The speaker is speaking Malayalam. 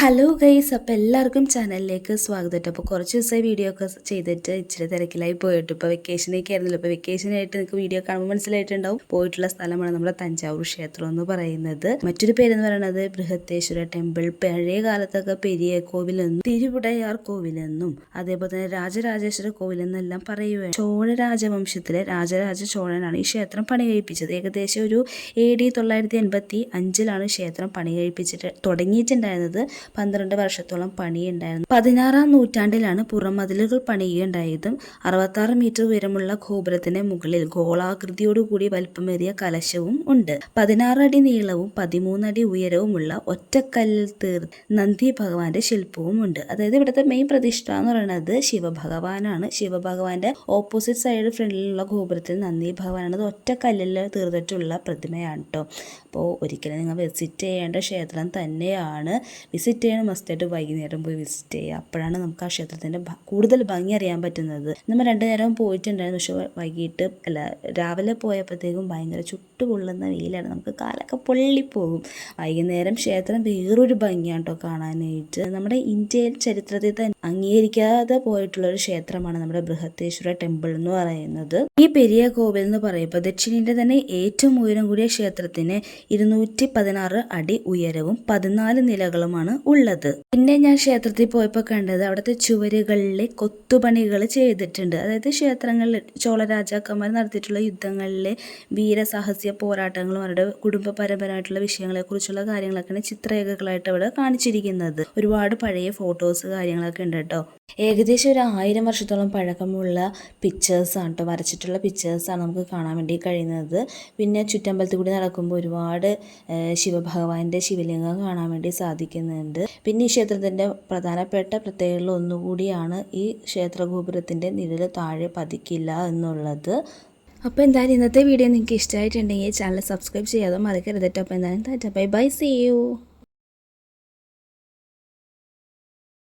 ഹലോ ഗൈസ് അപ്പോൾ എല്ലാവർക്കും ചാനലിലേക്ക് സ്വാഗതം. അപ്പോൾ കുറച്ച് ദിവസമായി വീഡിയോ ഒക്കെ ചെയ്തിട്ട് ഇച്ചിരി തിരക്കിലായി പോയിട്ട്. ഇപ്പോൾ വെക്കേഷനൊക്കെ ആയിരുന്നല്ലോ. ഇപ്പോൾ വെക്കേഷനായിട്ട് നിങ്ങൾക്ക് വീഡിയോ കാണുമ്പോൾ മനസ്സിലായിട്ടുണ്ടാവും. പോയിട്ടുള്ള സ്ഥലമാണ് നമ്മുടെ തഞ്ചാവൂർ ക്ഷേത്രം എന്ന് പറയുന്നത്. മറ്റൊരു പേരെന്ന് പറയുന്നത് ബൃഹത്തേശ്വര ടെമ്പിൾ പഴയ കാലത്തൊക്കെ പെരിയ കോവിലെന്നും തിരുവിടയാർ കോവിലെന്നും അതേപോലെ തന്നെ രാജരാജേശ്വര കോവിലെന്നെല്ലാം പറയുകയാണ് ചോഴ രാജവംശത്തിലെ രാജരാജ ചോഴനാണ് ഈ ക്ഷേത്രം പണി കഴിപ്പിച്ചത്. ഏകദേശം ഒരു എ ഡി തൊള്ളായിരത്തി എൺപത്തി അഞ്ചിലാണ് ക്ഷേത്രം പണി കഴിപ്പിച്ചിട്ട് തുടങ്ങിയിട്ടുണ്ടായിരുന്നത്. പന്ത്രണ്ട് വർഷത്തോളം പണിയുണ്ടായിരുന്നു. പതിനാറാം നൂറ്റാണ്ടിലാണ് പുറമതിലുകൾ പണിയുകയുണ്ടായതും. അറുപത്താറ് മീറ്റർ ഉയരമുള്ള ഗോപുരത്തിന്റെ മുകളിൽ ഗോളാകൃതിയോടുകൂടി വലിപ്പമേറിയ കലശവും ഉണ്ട്. പതിനാറ് അടി നീളവും പതിമൂന്നടി ഉയരവുമുള്ള ഒറ്റക്കല്ലിൽ തീർ നന്ദി ഭഗവാന്റെ ശില്പവും ഉണ്ട്. അതായത് ഇവിടുത്തെ മെയിൻ പ്രതിഷ്ഠ എന്ന് പറയുന്നത് ശിവഭഗവാനാണ്. ശിവഭഗവാന്റെ ഓപ്പോസിറ്റ് സൈഡ് ഫ്രണ്ടിലുള്ള ഗോപുരത്തിൽ നന്ദി ഭഗവാനാണ് ഒറ്റക്കല്ലിൽ തീർന്നിട്ടുള്ള പ്രതിമയാണ് കേട്ടോ അപ്പോൾ ഒരിക്കലും നിങ്ങൾ വിസിറ്റ് ചെയ്യേണ്ട ക്ഷേത്രം തന്നെയാണ്. വിസിറ്റ് ചെയ്യണം മസ്റ്റായിട്ട് വൈകുന്നേരം പോയി വിസിറ്റ് ചെയ്യുക. അപ്പോഴാണ് നമുക്ക് ആ ക്ഷേത്രത്തിന്റെ കൂടുതൽ ഭംഗി അറിയാൻ പറ്റുന്നത്. നമ്മൾ രണ്ടു നേരം പോയിട്ടുണ്ടായിരുന്നു. പക്ഷെ വൈകിട്ട് അല്ല രാവിലെ പോയപ്പോഴത്തേക്കും ഭയങ്കര ചുട്ടുപൊള്ളുന്ന വെയിലാണ്. നമുക്ക് കാലൊക്കെ പൊള്ളിപ്പോകും. വൈകുന്നേരം ക്ഷേത്രം വേറൊരു ഭംഗിയാണ് കേട്ടോ കാണാനായിട്ട്. നമ്മുടെ ഇന്ത്യയിൽ ചരിത്രത്തിൽ തന്നെ അംഗീകരിക്കാതെ പോയിട്ടുള്ള ഒരു ക്ഷേത്രമാണ് നമ്മുടെ ബൃഹത്തേശ്വര ടെമ്പിൾ എന്ന് പറയുന്നത്. ഈ പെരിയ കോവിൽ എന്ന് പറയുമ്പോൾ ദക്ഷിണേന്ത്യ തന്നെ ഏറ്റവും ഉയരം കൂടിയ ക്ഷേത്രത്തിന് ഇരുന്നൂറ്റി പതിനാറ് അടി ഉയരവും പതിനാല് നിലകളുമാണ് ഉള്ളത്. പിന്നെ ഞാൻ ക്ഷേത്രത്തിൽ പോയപ്പോൾ കണ്ടത് അവിടുത്തെ ചുവരുകളിലെ കൊത്തുപണികൾ ചെയ്തിട്ടുണ്ട്. അതായത് ക്ഷേത്രങ്ങളിൽ ചോള രാജാക്കന്മാർ നടത്തിയിട്ടുള്ള യുദ്ധങ്ങളിലെ വീരസാഹസ്യ പോരാട്ടങ്ങളും അവരുടെ കുടുംബ പരമ്പരമായിട്ടുള്ള വിഷയങ്ങളെക്കുറിച്ചുള്ള കാര്യങ്ങളൊക്കെയാണ് ചിത്രരേഖകളായിട്ട് അവിടെ കാണിച്ചിരിക്കുന്നത്. ഒരുപാട് പഴയ ഫോട്ടോസ് കാര്യങ്ങളൊക്കെ ഉണ്ട് കേട്ടോ. ഏകദേശം ഒരു ആയിരം വർഷത്തോളം പഴക്കമുള്ള പിക്ചേഴ്സാണ് കേട്ടോ. വരച്ചിട്ടുള്ള പിക്ചേഴ്സാണ് നമുക്ക് കാണാൻ വേണ്ടി കഴിയുന്നത്. പിന്നെ ചുറ്റമ്പലത്തിൽ കൂടി നടക്കുമ്പോൾ ഒരുപാട് ശിവഭഗവാന്റെ ശിവലിംഗം കാണാൻ വേണ്ടി സാധിക്കുന്നുണ്ട്. പിന്നെ ഈ ക്ഷേത്രത്തിന്റെ പ്രധാനപ്പെട്ട പ്രത്യേകതകളിൽ ഒന്നുകൂടിയാണ് ഈ ക്ഷേത്രഗോപുരത്തിന്റെ നിഴൽ താഴെ പതിക്കില്ല എന്നുള്ളത്. അപ്പോൾ എന്തായാലും ഇന്നത്തെ വീഡിയോ നിങ്ങൾക്ക് ഇഷ്ടമായിട്ടുണ്ടെങ്കിൽ ചാനൽ സബ്സ്ക്രൈബ് ചെയ്യാതെ മറക്കരുത് അപ്പോൾ എന്തായാലും ബൈ ബൈ. See you